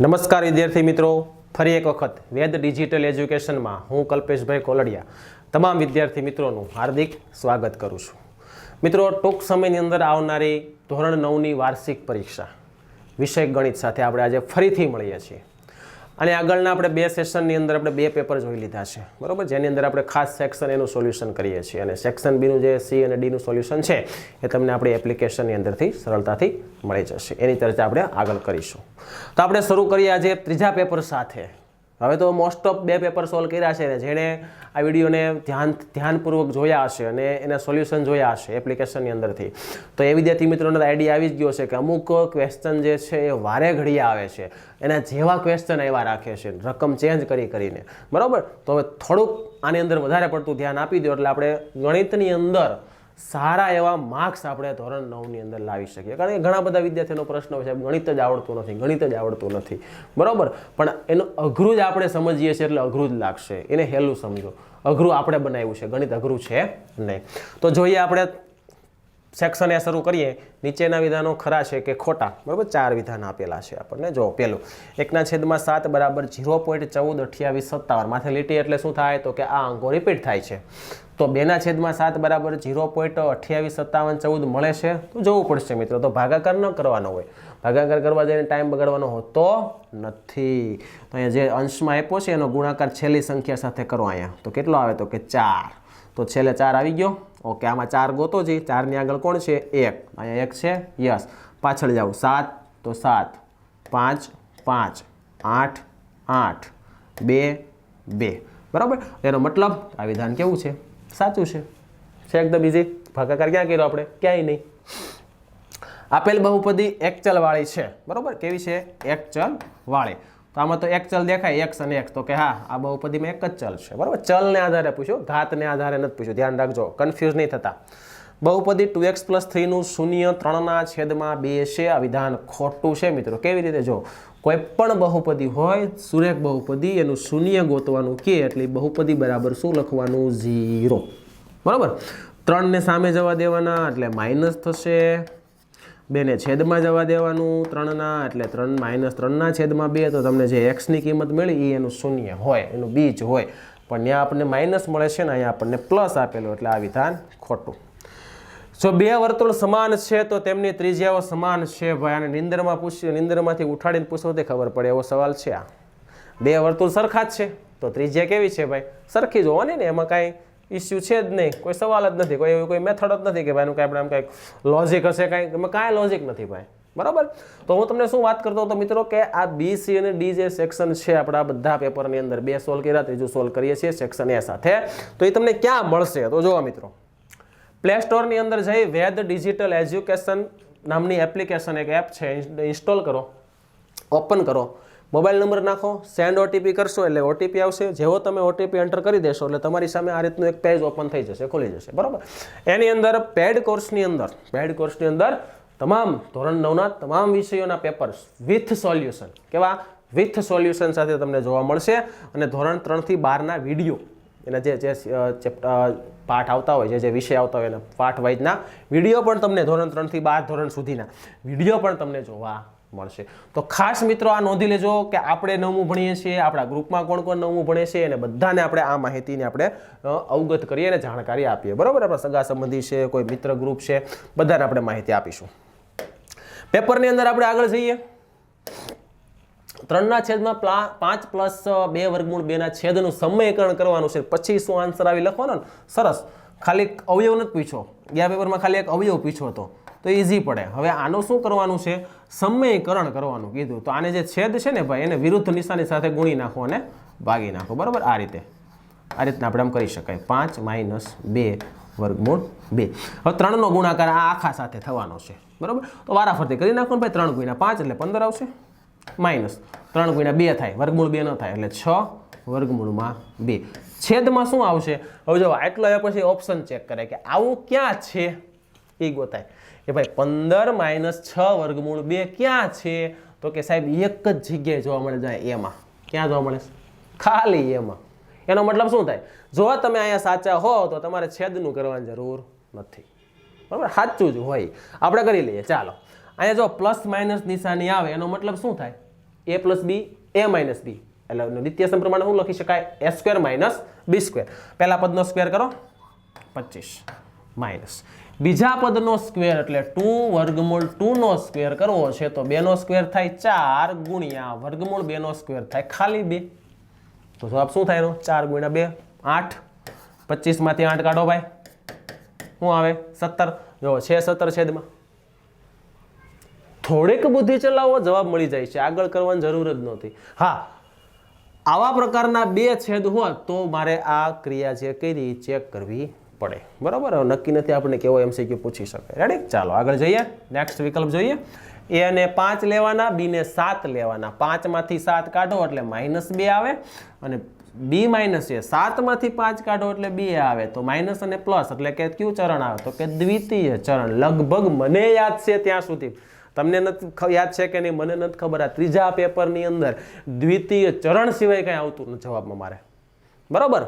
નમસ્કાર વિદ્યાર્થી મિત્રો. ફરી એક વખત વેદ ડિજિટલ એજ્યુકેશનમાં હું કલ્પેશભાઈ કોલડિયા તમામ વિદ્યાર્થી મિત્રોનું હાર્દિક સ્વાગત કરું છું. મિત્રો, ટૂંક સમયની અંદર આવનારી ધોરણ નવની વાર્ષિક પરીક્ષા વિષય ગણિત સાથે આપણે આજે ફરીથી મળીએ છીએ. અને આગળના આપણે બે સેશનની અંદર આપણે બે પેપર જોઈ લીધા છે. બરાબર? જેની અંદર આપણે ખાસ સેક્શન એનું સોલ્યુશન કરીએ છીએ. અને સેક્શન બીનું જે સી અને ડીનું સોલ્યુશન છે, એ તમને આપણી એપ્લિકેશનની અંદરથી સરળતાથી મળી જશે. એની ચર્ચા આપણે આગળ કરીશું. તો આપણે શરૂ કરીએ આજે ત્રીજા પેપર સાથે. હવે તો મોસ્ટ ઓફ બે પેપર સોલ્વ કર્યા છે ને જેણે આ વિડીયોને ધ્યાન, ધ્યાનપૂર્વક જોયા હશે અને એના સોલ્યુશન જોયા હશે એપ્લિકેશનની અંદરથી. તો એ વિદ્યાર્થી મિત્રોને આઈડિયા આવી જ ગયો છે કે અમુક ક્વેશ્ચન જે છે એ વારે ઘડીએ આવે છે. એના જેવા ક્વેશ્ચન એવા રાખે છે, રકમ ચેન્જ કરી કરીને. બરાબર? તો હવે થોડુંક આની અંદર વધારે પડતું ધ્યાન આપી દો એટલે આપણે ગણિતની અંદર સારા એવા માર્ક્સ આપણે ધોરણ નવની અંદર લાવી શકીએ. કારણ કે ઘણા બધા વિદ્યાર્થીઓનો પ્રશ્ન હોય છે, ગણિત જ આવડતું નથી, ગણિત જ આવડતું નથી. બરાબર? પણ એનું અઘરું જ આપણે સમજીએ છીએ એટલે અઘરું જ લાગશે. એને હેલું સમજો. અઘરું આપણે બનાવ્યું છે. ગણિત અઘરું છે નહીં. તો જોઈએ આપણે સેક્શન એ શરૂ કરીએ. નીચેના વિધાનો ખરા છે કે ખોટા? બરાબર? ચાર વિધાન આપેલા છે આપણને. જો પેલું. એકના છેદમાં સાત બરાબર ઝીરો પોઈન્ટ ચૌદ અઠ્યાવીસ સત્તાવન. માથે લીટી એટલે શું થાય? તો કે આ અંકો રિપીટ થાય છે. તો બેના છેદમાં સાત બરાબર ઝીરો પોઈન્ટ અઠ્યાવીસ સત્તાવન ચૌદ મળે છે. તો જોવું પડશે મિત્રો. તો ભાગાકાર ન કરવાનો હોય. ભાગાકાર કરવા જઈને ટાઈમ બગાડવાનો હોતો નથી. તો અહીંયા જે અંશમાં આપ્યો છે, એનો ગુણાકાર છેલ્લી સંખ્યા સાથે કરો અહીંયા. તો કેટલો આવે? તો કે ચાર. તો છેલ્લે ચાર આવી ગયો. ઓકે, આમાં ચાર ગોતો છે. ચારની આગળ કોણ છે? એક. અહીંયા એક છે. યસ. પાછળ જાઓ. સાત. તો સાત. પાંચ. પાંચ. આઠ. આઠ. બે. બે. બરાબર? એનો મતલબ આ વિધાન કેવું છે? સાચું છે. છે એકદમ ઇઝી ભાગાકાર ક્યાં કર્યો આપણે? ક્યાંય નહીં. આપેલ બહુપદી એકચલવાળી છે. બરાબર? કેવી છે? એક ચલ વાળી તો આમાં તો એક ચલ દેખાય એક્સ અને એક્સ તો કે હા, આ બહુપદીમાં એક જ ચલ છે. બરાબર? ચલને આધારે પૂછ્યું, ઘાતને આધારે નથી પૂછ્યું. ધ્યાન રાખજો. કન્ફ્યુઝ નહીં થતા. બહુપદી ટુ એક્સ પ્લસ થ્રીનું શૂન્ય ત્રણના છેદમાં બે છે. આ વિધાન ખોટું છે મિત્રો. કેવી રીતે? જો કોઈ પણ બહુપદી હોય, સુરેખ બહુપદી, એનું શૂન્ય ગોતવાનું કે એટલે બહુપદી બરાબર શું લખવાનું? ઝીરો. બરાબર? ત્રણને સામે જવા દેવાના એટલે માઇનસ થશે. બેને છેદમાં જવા દેવાનું ત્રણના એટલે ત્રણ માઇનસ ત્રણના છેદમાં બે. તો તમને જે એક્સની કિંમત મળી એ એનું શૂન્ય હોય, એનું બીજ હોય. પણ ત્યાં આપણને માઇનસ મળે છે ને, અહીંયા આપણને પ્લસ આપેલું. એટલે આ વિધાન ખોટું. જો બે વર્તુળ સમાન છે, તો તેમની ત્રિજ્યાઓ સમાન છે ભાઈ. અને નિંદરમાં પૂછ્યું, નિંદરમાંથી ઉઠાડીને પૂછો તે ખબર પડે. એવો સવાલ છે આ. બે વર્તુળ સરખા જ છે, તો ત્રિજ્યા કેવી છે ભાઈ? સરખી જ હોવાની ને, એમાં કાંઈ ઇસ્યુ છે જ નહીં. કોઈ સવાલ જ નથી, કોઈ કોઈ મેથડ જ નથી કે ભાઈ, એનું કાંઈ આપણે આમ કાંઈક લોજિક હશે કાંઈ. એમાં કાંઈ લોજિક નથી ભાઈ. બરાબર? તો હું તમને શું વાત કરતો હતો મિત્રો કે આ બી સી અને ડી જે સેક્શન છે આપણા બધા પેપરની અંદર, બે સોલ્વ કર્યા, ત્રીજું સોલ્વ કરીએ છીએ સેક્શન એ સાથે. તો એ તમને ક્યાં મળશે? તો જોવા મિત્રો. પ્લે સ્ટોરની અંદર જઈ વેદ ડિજિટલ એજ્યુકેશન નામની એપ્લિકેશન એક એપ છે ઇન્સ્ટોલ કરો. ઓપન કરો. મોબાઈલ નંબર નાખો સેન્ડ ઓટીપી કરશો એટલે ઓટીપી આવશે. જેવો તમે ઓટીપી એન્ટર કરી દેશો એટલે તમારી સામે આ રીતનું એક પેજ ઓપન થઈ જશે, ખોલી જશે. બરાબર? એની અંદર પેડ કોર્સની અંદર પેડ કોર્સની અંદર તમામ ધોરણ નવના તમામ વિષયોના પેપર્સ વિથ સોલ્યુશન કેવા? વિથ સોલ્યુશન સાથે તમને જોવા મળશે. અને ધોરણ ત્રણથી બારના વીડિયો, એના જે જે પાઠ આવતા હોય જે જે વિષય આવતા હોય એના પાઠ વાઇઝના વીડિયો પણ તમને ધોરણ ત્રણથી બાર, ધોરણ સુધીના વીડિયો પણ તમને જોવા મળશે. તો ખાસ મિત્રો આ નોંધી લેજો કે આપણે નવમું ભણીએ છીએ, આપણા ગ્રુપમાં કોણ કોણ નવમું ભણે છે, અને બધાને આપણે આ માહિતીને આપણે અવગત કરીએ અને જાણકારી આપીએ. બરાબર? આપણા સગા સંબંધી છે, કોઈ મિત્ર ગ્રુપ છે, બધાને આપણે માહિતી આપીશું. પેપરની અંદર આપણે આગળ જઈએ. ત્રણના છેદમાં પાંચ પ્લસ બે વર્ગમૂળ બેના છેદનું સમયકરણ કરવાનું છે. પછી શું આન્સર આવી લખવાનો ને? સરસ. ખાલી એક અવયવ નથી પીછો ગયા પેપરમાં ખાલી એક અવયવ પીછો હતો. તો ઇઝી પડે. હવે આનું શું કરવાનું છે? સમયકરણ કરવાનું કીધું. તો આને જે છેદ છે ને ભાઈ, એને વિરુદ્ધ નિશાની સાથે ગુણી નાખો અને ભાગી નાખો. બરાબર? આ રીતે. આ રીતના આપણે આમ કરી શકાય. પાંચ માઇનસ બે વર્ગમૂળ બે. હવે ત્રણનો ગુણાકાર આ આખા સાથે થવાનો છે. બરાબર? તો વારાફરતી કરી નાખો ને ભાઈ, ત્રણ ગુણ્યા પાંચ એટલે પંદર આવશે. માઇનસ ત્રણ ગુણ્યા બે થાય, વર્ગમૂળ બે ન થાય, એટલે છ વર્ગમૂળમાં બે. છેદમાં શું આવશે? હવે જો આટલો આવ્યા પછી ઓપ્શન ચેક કરે કે આવું ક્યાં છે? એ ગોતાય. કે ભાઈ પંદર માઇનસ છ વર્ગમૂળ બે ક્યાં છે? તો કે સાહેબ એક જ જગ્યાએ જોવા મળે જાય એમાં. ક્યાં જોવા મળે? ખાલી એમાં. એનો મતલબ શું થાય? જો તમે અહીંયા સાચા હો, તો તમારે છેદનું કરવાની જરૂર નથી. બરાબર? સાચું જ હોય. આપણે કરી લઈએ. ચાલો. અહીંયા જો પ્લસ માઇનસ નિશાની આવે, એનો મતલબ શું થાય? એ પ્લસ બી એ માઇનસ બી એટલે નિત્યસમ પ્રમાણે શું લખી શકાય? A square minus B square પહેલા પદનો સ્ક્વેર કરો. પચીસ. માઇનસ બીજા પદનો સ્ક્વેર એટલે ટુ વર્ગમૂળ ટુનો સ્ક્વેર કરવો છે તો બેનો સ્ક્વેર થાય ચાર ગુણ્યા વર્ગમૂળ બેનો સ્ક્વેર થાય ખાલી બે. તો જવાબ શું થાય એનો? ચાર ગુણ્યા બે, આઠ. પચીસમાંથી આઠ કાઢો ભાઈ. શું આવે? સત્તર. જો છે સત્તર છેદમાં. થોડીક બુદ્ધિ ચલાવો, જવાબ મળી જાય છે. આગળ કરવાની જરૂર જ નહોતી. હા, આવા પ્રકારના બે છેદ હોત તો મારે આ ક્રિયા જે કરી ચેક કરવી પડે. બરાબર? નક્કી નથી આપણે કેવો એમસીક્યુ પૂછી શકે. રેડી ચાલો, આગળ જઈએ. નેક્સ્ટ વિકલ્પ જોઈએ. એ અને પાંચ લેવાના બીને સાત લેવાના. પાંચમાંથી સાત કાઢો એટલે માઇનસ બે આવે. અને બી માઇનસ એ સાતમાંથી પાંચ કાઢો એટલે બી આવે. તો માઇનસ અને પ્લસ એટલે કે કયું ચરણ આવે? તો કે દ્વિતીય ચરણ. લગભગ મને યાદ છે ત્યાં સુધી. તમને નથી યાદ છે કે નહીં? મને નથી ખબર. આ ત્રીજા પેપરની અંદર દ્વિતીય ચરણ સિવાય કંઈ આવતું નથી જવાબમાં મારે. બરાબર?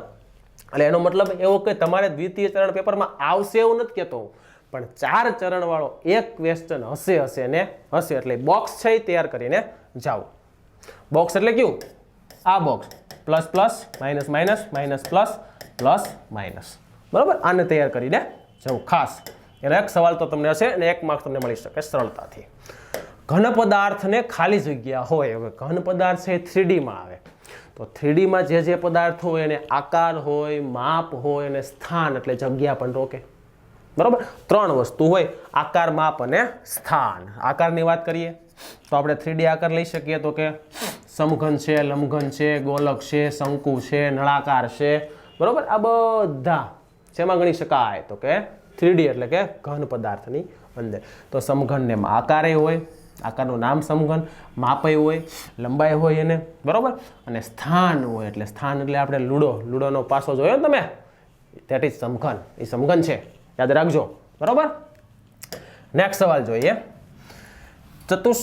એટલે એનો મતલબ એવો કે તમારે દ્વિતીય ચરણ પેપરમાં આવશે એવું નથી કહેતો પણ ચાર ચરણવાળો એક ક્વેશ્ચન હશે હશે ને? હશે એટલે બોક્સ છે એ તૈયાર કરીને જાઓ. બોક્સ એટલે કયું? આ box plus plus minus minus minus plus plus minus બરાબર? આને તૈયાર કરીને જવું ખાસ. એનો એક સવાલ તો તમને હશે અને એક માર્ક તમને મળી શકે સરળતાથી. ઘન પદાર્થને ખાલી જગ્યા હોય, હવે ઘન પદાર્થ છે એ થ્રીડીમાં આવે. તો થ્રીડીમાં જે જે પદાર્થ હોય એને આકાર હોય, માપ હોય અને સ્થાન એટલે જગ્યા પણ રોકે. બરાબર? ત્રણ વસ્તુ હોય, આકાર, માપ અને સ્થાન. આકારની વાત કરીએ, તો આપણે થ્રીડી આકાર લઈ શકીએ તો કે સમઘન છે લંબઘન છે, ગોલક છે, શંકુ છે, નળાકાર છે. બરાબર? આ બધા. શેમાં ગણી શકાય? તો કે થ્રીડી એટલે કે ઘન પદાર્થની અંદર. તો સમઘનને આકારે હોય, આકારનું નામ સમઘન માપય હોય, લંબાઈ હોય એને, બરાબર? અને સ્થાન હોય એટલે સ્થાન એટલે આપણે લૂડો, લૂડોનો પાસો જોયો તમે? That is સમઘન. એ સમઘન છે. યાદ રાખજો. બરાબર? નેક્સ્ટ સવાલ જોઈએ. ચતુષ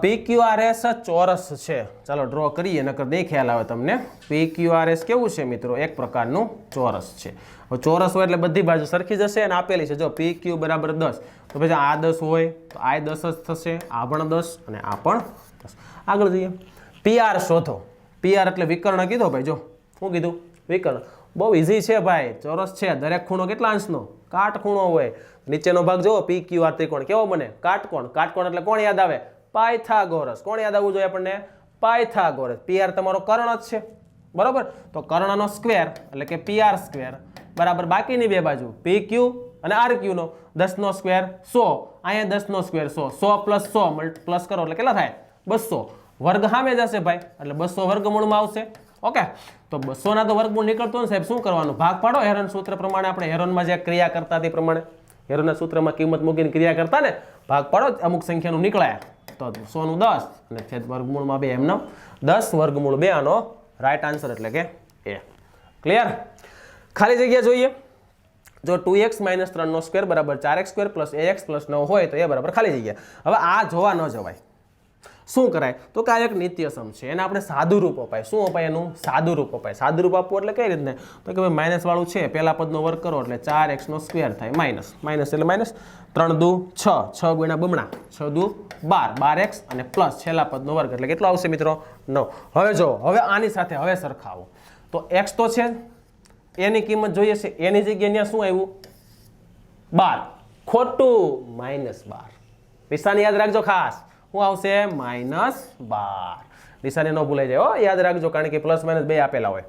પી ક્યુ આર એસ ચોરસ છે. ચાલો ડ્રો કરીએ, નકર નહીં ખ્યાલ આવે તમને. પી ક્યુ આર એસ કેવું છે મિત્રો? એક પ્રકારનું ચોરસ છે. હવે ચોરસ હોય એટલે બધી બાજુ સરખી જશે અને આપેલી છે. જો પી ક્યુ બરાબર દસ, તો પછી આ દસ હોય, તો આ દસ જ થશે, આ પણ દસ અને આ પણ દસ. આગળ જઈએ. પી આર શોધો. પી આર એટલે વિકર્ણ કીધો ભાઈ, જો. શું કીધું? વિકર્ણ. બહુ ઇઝી છે ભાઈ. ચોરસ છે. દરેક ખૂણો કેટલા અંશનો? કાટખૂણો હોય. નીચેનો ભાગ જુઓ પી ક્યુ આર ત્રિકોણ. કેવો બને? કાટકોણ. કાટકોણ એટલે કોણ યાદ આવે? પાયથાગોરસ. કોણ યાદ આવવું જોઈએ આપણને? પાયથાગોરસ. પી આર તમારો કર્ણ જ છે. બરોબર? તો કર્ણનો સ્ક્વેર એટલે કે પી આર સ્ક્વેર બરાબર? બાકીની બે બાજુ. પી ક્યુ અને આર ક્યુનો દસનો સ્ક્વેર સો. અહીંયા દસનો સ્ક્વેર સો. સો પ્લસ સો પ્લસ કરો એટલે કેટલા થાય? બસો. વર્ગ સામે જશે ભાઈ. એટલે બસો વર્ગમૂળમાં આવશે. ઓકે? તો બસોના તો વર્ગમૂળ નીકળતો ને સાહેબ, શું કરવાનું? ભાગ પાડો હેરન સૂત્ર પ્રમાણે. આપણે હેરનમાં જે ક્રિયા કરતા તે પ્રમાણે. હેરોના સૂત્રમાં કિંમત મૂકીને ક્રિયા કરતા ને, ભાગ પાડો અમુક સંખ્યાનું નીકળાય. તો સોનું દસ અને છેદ વર્ગમૂળમાં બે એમનો દસ, વર્ગમૂળ બે આનો રાઈટ આન્સર એટલે કે એ ક્લિયર ખાલી જગ્યા જોઈએ. જો ટુ એક્સ માઇનસ ત્રણનો સ્ક્વેર બરાબર ચાર x square plus a x plus નવ હોય તો એ બરાબર ખાલી જગ્યા. હવે આ જોવા ન જવાય. શું કરાય? તો કે આ એક નિત્યસમ છે. એને આપણે સાદું રૂપ અપાય. શું અપાય એનું? સાદું રૂપ અપાય. સાદું રૂપ આપવું એટલે કઈ રીતને? તો કે ભાઈ માઇનસ વાળું છે. પહેલા પદનો વર્ગ કરો એટલે ચાર એક્સનો સ્ક્વેર થાય. માઇનસ માઇનસ એટલે માઇનસ ત્રણ દુ છ. છ ગુણ્યા બમણા. છ દુ બાર. બાર એક્સ અને પ્લસ છેલ્લા પદનો વર્ગ. એટલે કેટલો આવશે મિત્રો? નવ. હવે જો હવે આની સાથે હવે સરખાવો. તો એક્સ તો છે એની કિંમત જોઈએ છે. એની જગ્યાએ ત્યાં શું આવ્યું? બાર. ખોટું. માઇનસ બાર. નિશાની યાદ રાખજો ખાસ. શું આવશે માઇનસ બાર. નિશાની ન ભૂલાઈ જાય, હો. યાદ રાખજો, કારણ કે પ્લસ માઇનસ બે આપેલા હોય.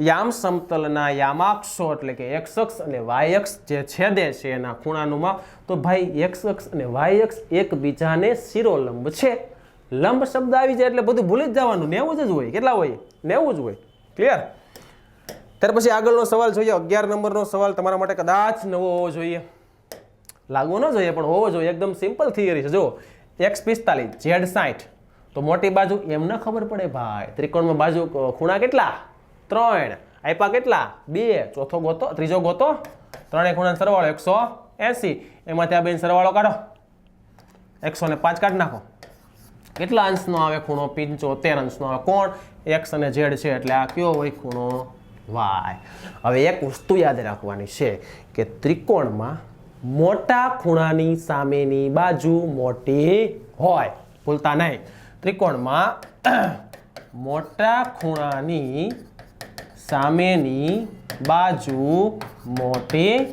યામ સમતલના યામાક્ષો એટલે કે એક્સ અક્ષ અને વાય અક્ષ જે છેદે છે એના ખૂણાનુંમાં, તો ભાઈ એક્સ અક્ષ અને વાય અક્ષ એકબીજાને શિરોલંબ છે. લંબ શબ્દ આવી જાય એટલે બધું ભૂલી જ જવાનું. નેવું જ હોય. કેટલા હોય? નેવું જ હોય. ક્લિયર ત્યાર પછી આગળનો સવાલ જોઈએ. અગિયાર નંબરનો સવાલ તમારા માટે કદાચ નવો હોવો જોઈએ. લાગવો ન જોઈએ, પણ હોવો જોઈએ. એકદમ સિમ્પલ થિયરી છે. જો એક્સ પિસ્તાલીસ, ઝેડ સાઠ. તો મોટી બાજુ એમ ન ખબર પડે ભાઈ. ત્રિકોણમાં બાજુ ખૂણા કેટલા? ત્રણ. આપ્યા કેટલા? બે. ચોથો ગોતો, ત્રીજો ગોતો. ત્રણેય ખૂણાનો સરવાળો એકસો એંસી. એમાંથી આ બેન સરવાળો કાઢો. એકસો ને પાંચ કાઢી નાખો. કેટલા અંશનો આવે ખૂણો? પંચોતેર અંશનો આવે. કોણ? એક્સ અને ઝેડ છે એટલે આ કયો હોય ખૂણો? વાય. હવે એક વસ્તુ યાદ રાખવાની છે કે ત્રિકોણમાં મોટા ખૂણાની સામેની બાજુ મોટી હોય. ભૂલતા નહીં. ત્રિકોણમાં મોટા ખૂણાની સામેની બાજુ મોટી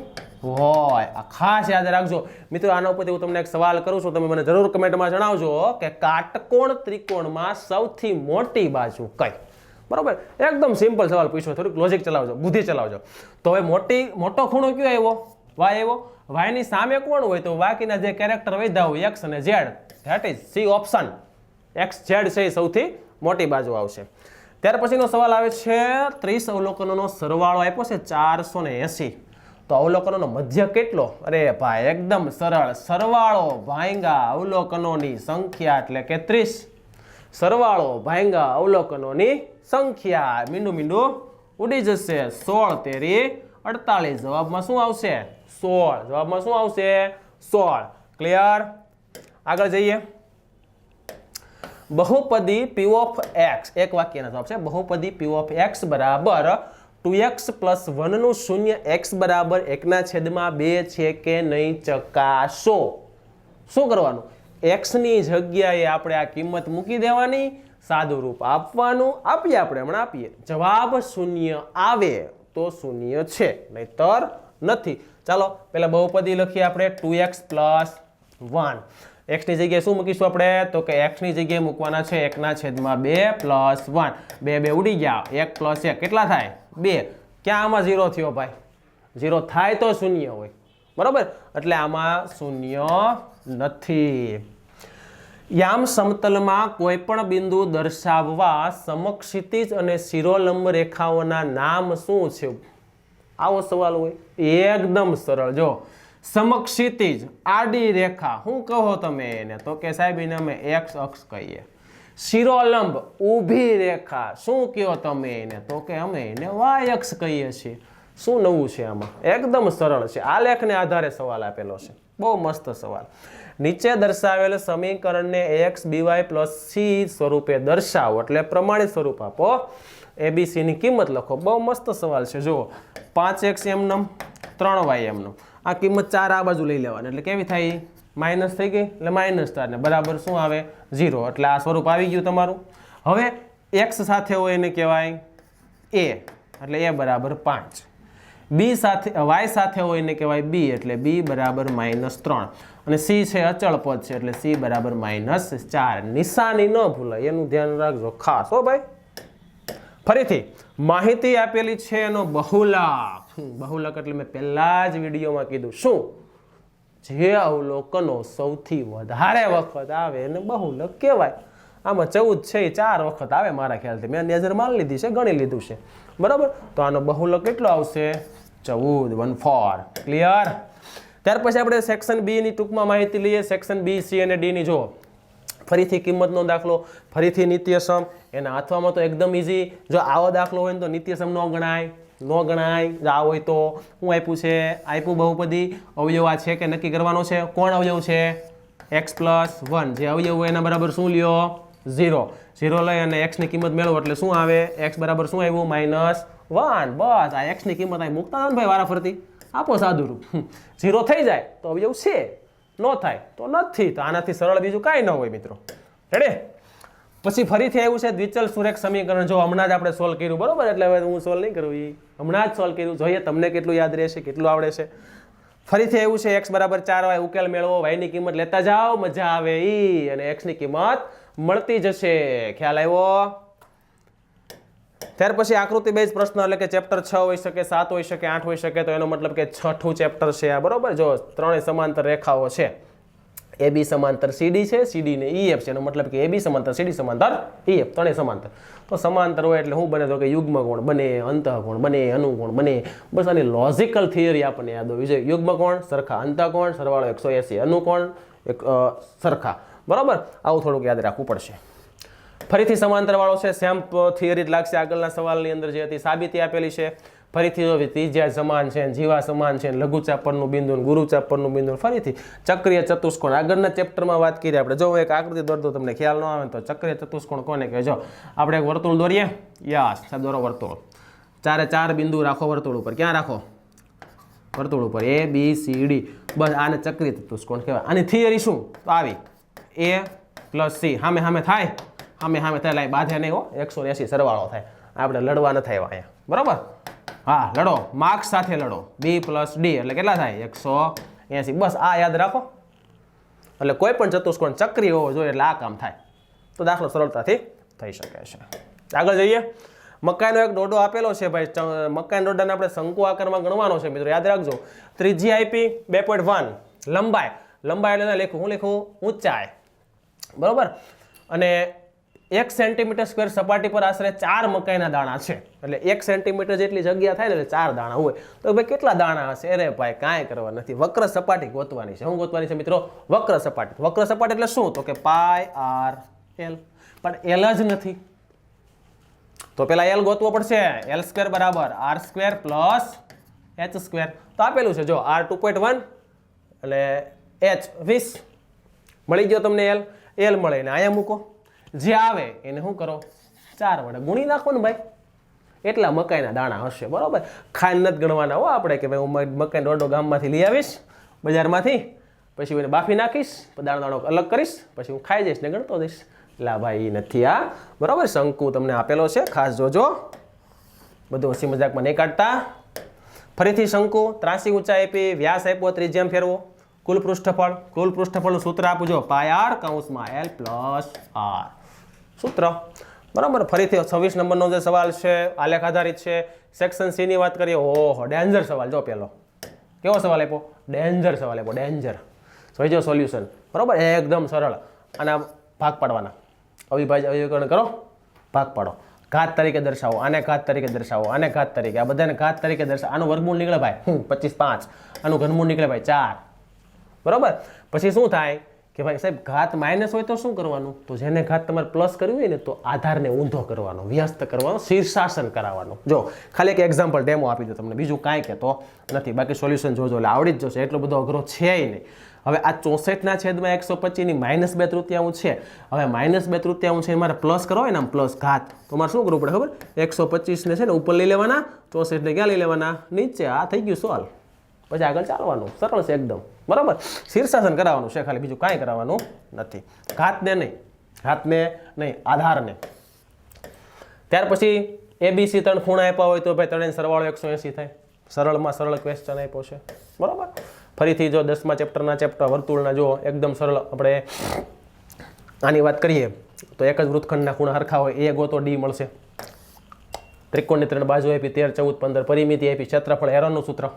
હોય. આ ખાસ યાદ રાખજો. મિત્રો, આના ઉપરથી હું તમને એક સવાલ કરું છું. તમે મને જરૂર કમેન્ટમાં જણાવજો કે કાટકોણ ત્રિકોણમાં સૌથી મોટી બાજુ કઈ? બરોબર? એકદમ સિમ્પલ સવાલ પૂછ્યો થોડુંક લોજિક ચલાવજો, બુદ્ધિ ચલાવજો. તો હવે મોટી, મોટો ખૂણો કયો આવ્યો? વાય આવ્યો વાયની સામે કોણ હોય તો બાકીના જે કેરેક્ટર વધ્યા હોય એક્સ અને z that is C option x z છે એ સૌથી મોટી બાજુ આવશે. ત્યાર પછીનો સવાલ આવે છે, ત્રીસ અવલોકનોનો સરવાળો આપ્યો છે ચારસો એસી. તો અવલોકનોનો મધ્ય કેટલો? અરે ભાઈ, એકદમ સરળ. સરવાળો, ભાંગા અવલોકનોની સંખ્યા એટલે કે ત્રીસ. સરવાળો, ભાંગા અવલોકનોની સંખ્યા. મીંડું મીંડું ઉડી જશે. સોળ તેરી અડતાલીસ. જવાબમાં શું આવશે? સોળ. જવાબમાં શું આવશે? સોળ. ક્લિયર આગળ જઈએ. બહુપદી પી ઓફ એક્સ એક વાક્યનો જવાબ છે. બહુપદી પી ઓફ એક્સ બરાબર ટુ એક્સ પ્લસ વનનું શૂન્ય એક્સ બરાબર એકના છેદમાં બે છે કે નહીં ચકાસો. શું કરવાનું? એક્સની જગ્યાએ આપણે આ કિંમત મૂકી દેવાની. સાદું રૂપ આપવાનું. આપીએ આપણે, હમણાં આપીએ. જવાબ શૂન્ય આવે તો શૂન્ય છે. નહીતર નથી. ચાલો, પહેલા બહુપદી લખીએ આપણે ટુ એક્સ પ્લસ વન. એક્સની જગ્યાએ શું મૂકીશું આપણે? તો કે એક્સની જગ્યાએ મૂકવાના છે, એકના છેદમાં બે પ્લસ વન. બે બે ઉડી ગયા. એક પ્લસ એક. કેટલા થાય? બે. ક્યાં આમાં ઝીરો થયો ભાઈ? ઝીરો થાય તો શૂન્ય હોય. બરાબર? એટલે આમાં શૂન્ય નથી. યામ સમતલમાં કોઈ પણ બિંદુ દર્શાવવા સમક્ષિતિજ અને શિરોલંબ રેખાઓના નામ શું છે? આવો સવાલ હોય. એકદમ સરળ. જો, સમક્ષિતિજ આડી રેખા શું કહો તમે એને, તો કે સાહેબ, એને અમે એક્સ અક્ષ કહીએ. શિરોલંબ ઊભી રેખા, શું કહો તમે એને, તો કે અમે એને વાય અક્ષ કહીએ છીએ. શું નવું છે આમાં? એકદમ સરળ છે. આ લેખને આધારે સવાલ આપેલો છે. બહુ મસ્ત સવાલ. નીચે દર્શાવેલ સમીકરણને એક્સ બીવાય પ્લસ સી સ્વરૂપે દર્શાવો, એટલે પ્રમાણિત સ્વરૂપ આપો. એબીસીની કિંમત લખો. બહુ મસ્ત સવાલ છે. જુઓ. પાંચ એક્સ એમનમ ત્રણ વાય એમનમ આ કિંમત ચાર આ બાજુ લઈ લેવાની. એટલે કેવી થાય? માઇનસ થઈ ગઈ? એટલે માઇનસ ચાર ને બરાબર શું આવે? ઝીરો એટલે આ સ્વરૂપ આવી ગયું તમારું. હવે એક્સ સાથે હોય એને કહેવાય એ એટલે એ બરાબર પાંચ. બી સાથે વાય સાથે હોય એને કહેવાય બી એટલે બી બરાબર માઇનસ ત્રણ. અને સી છે અચળ પદ છે. એટલે સી બરાબર માઇનસ ચાર. નિશાની ન ભૂલાય. એનું ધ્યાન રાખજો. ખાસ, હો ભાઈ. ફરીથી માહિતી આપેલી છે એનો બહુલક બહુલક એટલે મેં પહેલા જ વિડીયોમાં કીધું. શું? જે અવલોકનો સૌથી વધારે વખત આવે એને બહુલક કહેવાય. આમાં ચૌદ છે એ ચાર વખત આવે મારા ખ્યાલથી. મેં નજર મારી લીધી છે, ગણી લીધું છે. બરાબર? તો આનો બહુલક કેટલો આવશે? ચૌદ, વન ફોર. ક્લિયર? ત્યાર પછી આપણે સેક્શન બી ની ટૂંકમાં માહિતી લઈએ. સેક્શન બી, સી અને ડી ની. જો ફરીથી કિંમતનો દાખલો, ફરીથી નિત્યસમ. એના હાથવામાં તો એકદમ ઇઝી જો આવો દાખલો હોય ને તો નિત્યસમ ન ગણાય. ન ગણાય. જો આ હોય તો શું આપ્યું છે, આપ્યું બહુપદી. અવયવ આ છે કે નક્કી કરવાનો છે? કોણ અવયવ છે? એક્સ પ્લસ વન જે અવયવ હોય એના બરાબર શું લ્યો? ઝીરો ઝીરો લઈ અને એક્સની કિંમત મેળવો એટલે શું આવે? એક્સ બરાબર શું આવ્યું? માઇનસ વન બસ. આ એક્સની કિંમત અહીં મૂકતા હતા ને ભાઈ વારાફરતી? આપો સાદું રૂપ ઝીરો થઈ જાય તો અવયવ છે. ન થાય, તો નથી. તો આનાથી સરળ બીજું કાંઈ ન હોય મિત્રો. રેડે પછી ફરીથી આવ્યું છે દ્વિચલ સુરેખ સમીકરણ. જો હમણાં જ આપણે સોલ્વ કર્યું, બરાબર? એટલે હવે હું સોલ્વ નહીં કરું હમણાં જ સોલ્વ કર્યું. જોઈએ તમને કેટલું યાદ રહેશે, કેટલું આવડે છે. ફરીથી આવ્યું છે એક્સ બરાબર ચાર વાય ઉકેલ મેળવો વાયની કિંમત લેતા જાઓ, મજા આવે એ અને એક્સની કિંમત મળતી જશે. ખ્યાલ આવ્યો? ત્યાર પછી આકૃતિ બેઝ પ્રશ્ન એટલે કે ચેપ્ટર છ હોઈ શકે, સાત હોઈ શકે, આઠ હોઈ શકે, તો એનો મતલબ કે છઠ્ઠું ચેપ્ટર છે આ, બરોબર? જો ત્રણેય સમાંતર રેખાઓ છે, એ બી સમાંતર સીડી છે સીડી ને ઈએફ છે, એનો મતલબ કે એ બી સમાંતર સીડી સમાંતર ઈ એફ ત્રણેય સમાંતર. તો સમાંતર હોય એટલે શું બને? તો કે યુગ્મકોણ બને, અંતઃકોણ બને, અનુકોણ બને. બસ આની લોજિકલ થિયરી આપણને યાદ હોવી જોઈએ. યુગ્મકોણ, સરખા અંતઃકોણ, સરવાળો એકસો એસી અનુકોણ, એક સરખા. બરાબર? આવું થોડુંક યાદ રાખવું પડશે. ફરીથી સમાંતર વાળો છે. સેમ થિયરી જ લાગશે આગળના સવાલની અંદર જે હતી, સાબિતી આપેલી છે. ફરીથી જો ત્રિજ્યા સમાન છે, જીવા સમાન છે લઘુચાપ પરનું બિંદુ ગુરુચાપ ગુરુ ચાપરનું બિંદુ ફરીથી ચક્રીય ચતુષ્કોણ. આગળના ચેપ્ટરમાં વાત કરીએ આપણે. જો એક આકૃતિ દોરતો તમને ખ્યાલ ન આવે તો ચક્રીય ચતુષ્કોણ કોને કહે જો આપણે એક વર્તુળ દોરીએ. યસ દોરો વર્તુળ. ચારે ચાર બિંદુ રાખો વર્તુળ ઉપર. ક્યાં રાખો? વર્તુળ ઉપર. એ બી સી ડી બસ આને ચક્રીય ચતુષ્કોણ કહેવાય. આની થિયરી શું? તો આવી. એ પ્લસ સી સામે સામે થાય. સામે સામે થાય, લાઈ બાધે નહીં હો. એકસો એસી સરવાળો થાય. આપણે લડવા ન થાય અહીંયા. બરાબર? હા, લડો. માર્ક્સ સાથે લડો. બી પ્લસ ડી, એટલે કેટલા થાય? એકસો એસી. બસ આ યાદ રાખો. એટલે કોઈ પણ ચતુષ્કોણ ચક્રી હોવો જોઈએ એટલે આ કામ થાય. તો દાખલો સરળતાથી થઈ શકે છે. આગળ જઈએ. મકાઈનો એક ડોડો આપેલો છે ભાઈ. મકાઈના ડોડાને આપણે શંકુ આકારમાં ગણવાનો છે. મિત્રો, યાદ રાખજો. ત્રીજી આઈપી બે પોઈન્ટ વન લંબાઈ. લંબાઈ એટલે લખું? હું લખું ઊંચાઈ. બરાબર? અને એક સેન્ટીમીટર સ્ક્વેર સપાટી પર આશરે ચાર મકાઈના દાણા છે. એટલે એક સેન્ટીમીટર જેટલી જગ્યા થાય ને એટલે ચાર દાણા હોય. તો ભાઈ કેટલા દાણા હશે? અરે ભાઈ, કાંઈ કરવા નથી. વક્ર સપાટી ગોતવાની છે. શું ગોતવાની છે મિત્રો? વક્ર સપાટી. વક્ર સપાટી એટલે શું? તો કે પાય આર એલ. પણ એલ જ નથી. તો પેલા એલ ગોતવો પડશે. એલ સ્ક્વેર બરાબર. R square plus H square તો આપેલું છે. જો, આર ટુ પોઈન્ટ વન એટલે એચ વીસ. મળી ગયો તમને એલ? એલ મળે. ને અહીંયા મૂકો. જે આવે એને શું કરો? ચાર વડે. ગુણી નાખો ને ભાઈ. એટલા મકાઈના દાણા હશે, બરાબર? ખાઈ નથી ગણવાના હો આપણે કે ભાઈ હું મકાઈ દોઢો ગામમાંથી લઈ આવીશ બજારમાંથી, પછી એને બાફી નાખીશ દાણો દાણો અલગ કરીશ, પછી હું ખાઈ જઈશ ને ગણતો જઈશ. લા ભાઈ, નથી આ. બરાબર? શંકુ તમને આપેલો છે, ખાસ જોજો. બધું હસી મજાકમાં નહીં કાઢતા. ફરીથી શંકુ, ત્રાસી ઊંચાઈ આપી, વ્યાસ આપ્યો, ત્રિજ્યામ ફેરવો. કુલ પૃષ્ઠફળ કુલ પૃષ્ઠફળનું સૂત્ર આપજો પાય આર કૌંસમાં એલ પ્લસ આર સૂત્ર. બરાબર, ફરીથી છવ્વીસ નંબરનો જે સવાલ છે આલેખ આધારિત છે. સેક્શન સીની વાત કરીએ, ઓહો, ડેન્જર સવાલ. જો પેલો, કેવો સવાલ આપ્યો? ડેન્જર સવાલ આપ્યો, ડેન્જર. જોઈજો સોલ્યુશન. બરાબર, એકદમ સરળ. અને ભાગ પાડવાના. અવિભાજ્ય અવિકરણ કરો, ભાગ પાડો. ઘાત તરીકે દર્શાવો, આને ઘાત તરીકે દર્શાવો, આને ઘાત તરીકે. આ બધાને ઘાત તરીકે દર્શાવો આનું વર્ગમૂળ નીકળે ભાઈ. હું પચીસ પાંચ. આનું ઘનમૂળ નીકળે ભાઈ ચાર. બરાબર? પછી શું થાય? કે ભાઈ સાહેબ, ઘાત માઇનસ હોય તો શું કરવાનું? તો જેને ઘાત તમારે પ્લસ કરવી હોય ને, તો આધારને ઊંધો કરવાનો, વ્યસ્ત કરવાનો, શીર્ષાસન કરાવવાનું. જો, ખાલી એક એક્ઝામ્પલ ડેમો આપી દો તમને. બીજું કાંઈ કહેતો નથી. બાકી સોલ્યુશન જોજો, એટલે આવડી જ જશે. એટલો બધો અઘરો છે નહીં. હવે આ ચોસઠના છેદમાં એકસો પચીસની માઇનસ બે તૃતીયાંશ છે. હવે માઇનસ બે તૃતીયાંશ છે મારે પ્લસ કરો હોય ને આમ પ્લસ ઘાત. તો મારે શું કરવું પડે ખબર? એકસો પચીસને છે ને, ઉપર લઈ લેવાના, ચોસઠને ક્યાં લઈ લેવાના? નીચે. આ થઈ ગયું સોલ્વ પછી આગળ ચાલવાનું. સરળ છે એકદમ. બરાબર? શીર્ષાસન કરાવવાનું છે, ખાલી બીજું કાંઈ કરાવવાનું નથી. ઘાતને નહીં ઘાતને નહીં, આધારને. ત્યાર પછી એબીસી ત્રણ ખૂણા આપ્યા હોય તો ભાઈ ત્રણે સરવાળો એકસો એંસી થાય. સરળમાં સરળ ક્વેશ્ચન આપ્યો છે. બરાબર? ફરીથી જો દસમા ચેપ્ટરના ચેપ્ટર વર્તુળના જો એકદમ સરળ. આપણે આની વાત કરીએ, તો એક જ વૃત્તખંડના ખૂણા હરખા હોય, એ ગોતો ડી મળશે. ત્રિકોણની ત્રણ બાજુ આપી, તેર, ચૌદ, પંદર, પરિમિતિ આપી, ક્ષેત્રફળ એરોનું સૂત્ર.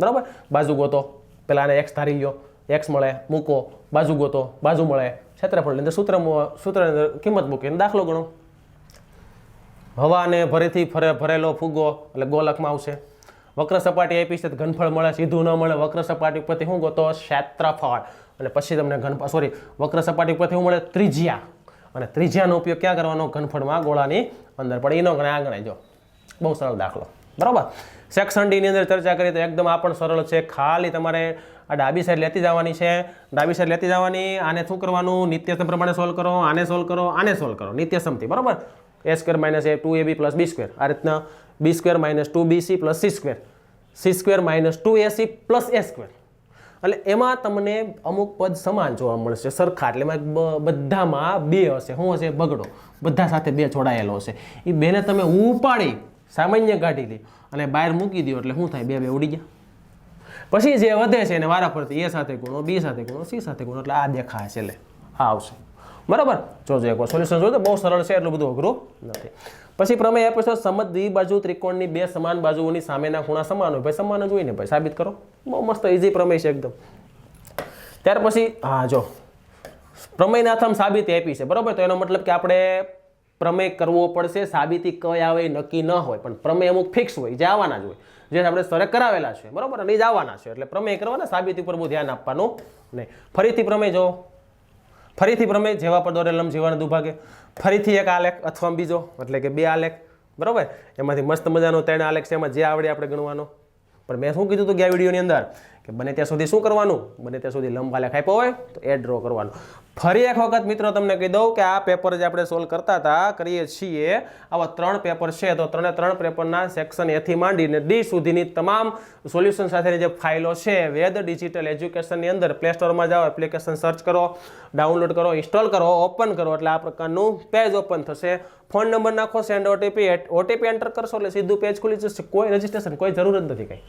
બરાબર? બાજુ ગોતો. પેલા એક્સ ધારી લ્યો એક્સ મળે, મૂકો, બાજુ ગોતો, બાજુ મળે ક્ષેત્રફળની અંદર સૂત્ર સૂત્રની અંદર કિંમત મૂકીને દાખલો ગણો. હવાને ભરેથી ફરે, ભરેલો ફુગ્ગો, એટલે ગોલકમાં આવશે. વક્ર સપાટી આપી છે ઘનફળ મળે, સીધું ન મળે, વક્ર સપાટી ઉપરથી શું ગોતો, ક્ષેત્રફળ. અને પછી તમને ઘનફળ સોરી વક્ર સપાટી ઉપરથી શું મળે ત્રિજ્યા. અને ત્રિજ્યાનો ઉપયોગ ક્યાં કરવાનો? ઘનફળમાં ગોળાની અંદર પણ એનો ગણાય ગણાય, જો. બહુ સરળ દાખલો. બરાબર? સેક્શન ડીની અંદર ચર્ચા કરીએ તો એકદમ આ પણ સરળ છે. ખાલી તમારે આ ડાબી સાઈડ લેતી જવાની છે. ડાબી સાઈડ લેતી જવાની, આને શું કરવાનું? નિત્યસમ પ્રમાણે સોલ્વ કરો, આને સોલ્વ કરો, આને સોલ્વ કરો. નિત્યસમથી, બરાબર? A square minus A two A B plus B square. આ રીતના B square minus two B C plus C square. C square minus two A C plus A square. એટલે એમાં તમને અમુક પદ સમાન જોવા મળશે. સરખા, એટલે એમાં બધામાં બે હશે. શું હશે બગડો. બધા સાથે બે જોડાયેલો હશે. એ બેને તમે ઉપાડી સામાન્ય કાઢી લી અને બહાર મૂકી દો એટલે શું થાય? બે બે ઉડી ગયા. પછી જે વધે છે એને વારા ફરતી એ સાથે ગુણો, બી સાથે ગુણો, સી સાથે ગુણો, એટલે આ દેખાય છે એટલે આ આવશે. બરાબર? જોજો એકવાર સોલ્યુશન જોજો બહુ સરળ છે, એટલું બધું અઘરું નથી. પછી પ્રમેય આપે છે સમજ દ્વિબાજુ ત્રિકોણની બે સમાન બાજુઓની સામેના ખૂણા સમાન હોય, ભાઈ સમાન જ હોય ને ભાઈ, સાબિત કરો. બહુ મસ્ત ઇઝી પ્રમેય છે એકદમ. ત્યાર પછી, હા, જો. પ્રમેયનાથમ સાબિત આપી છે, બરાબર? તો એનો મતલબ કે આપણે પ્રમેય કરવો પડશે, સાબિતી કઈ આવે નક્કી ન હોય, પણ પ્રમેય અમુક ફિક્સ હોય જે આવવાના જ હોય. જે આપણે સ્તરે કરાવેલા છે, બરાબર? અને એ જ છે. એટલે પ્રમેય કરવાના, સાબિતી ઉપર બહુ ધ્યાન આપવાનું નહીં. ફરીથી પ્રમેય જો ફરીથી પ્રમેય, જેવા પર દોરેલમ જીવાના દુભાગે. ફરીથી એક આલેખ અથવા બીજો, એટલે કે બે આલેખ, બરાબર? એમાંથી મસ્ત મજાનો ત્રણ આલેખ છે, એમાં જે આવડે આપણે ગણવાનો. પણ મેં શું કીધું હતું ગયા વિડીયોની અંદર? કે બને ત્યાં સુધી શું કરવાનું? બને ત્યાં સુધી લંબા લેખ આપ્યો હોય તો એ ડ્રો કરવાનું. ફરી એક વખત મિત્રો તમને કહી દઉં કે આ પેપર જે આપણે સોલ્વ કરતા હતા, કરીએ છીએ, આવા ત્રણ પેપર છે. તો ત્રણે ત્રણ પેપરના સેક્શન એથી માંડીને ડી સુધીની તમામ સોલ્યુશન સાથેની જે ફાઇલો છે, વેદ ડિજિટલ એજ્યુકેશનની અંદર પ્લે સ્ટોરમાં જાઓ એપ્લિકેશન સર્ચ કરો ડાઉનલોડ કરો ઇન્સ્ટોલ કરો ઓપન કરો, એટલે આ પ્રકારનું પેજ ઓપન થશે. ફોન નંબર નાખો સેન્ડ ઓટીપી ઓટીપી એન્ટર કરશો, એટલે સીધું પેજ ખુલી જશે. કોઈ રજિસ્ટ્રેશન કોઈ જરૂર જ નથી કંઈ.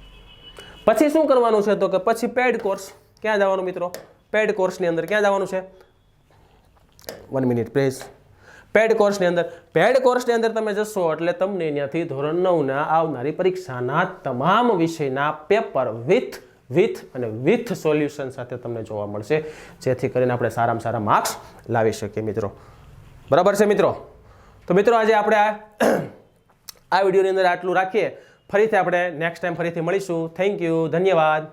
પછી શું કરવાનું છે તો કે પછી પેડ કોર્સ ક્યાં જવાનું મિત્રો? પેડ કોર્સની અંદર ક્યાં જવાનું છે? વન મિનિટ પ્લીઝ પેડ કોર્સની અંદર. પેડ કોર્સની અંદર તમે જશો એટલે તમને ત્યાંથી ધોરણ નવના આવનારી પરીક્ષાના તમામ વિષયના પેપર વિથ વિથ અને વિથ સોલ્યુશન સાથે તમને જોવા મળશે. જેથી કરીને આપણે સારામાં સારા માર્ક્સ લાવી શકીએ મિત્રો. બરાબર છે મિત્રો? તો મિત્રો આજે આપણે આ વિડીયોની અંદર આટલું રાખીએ. ફરીથી આપણે નેક્સ્ટ ટાઈમ ફરીથી મળીશું. થેન્ક યુ ધન્યવાદ.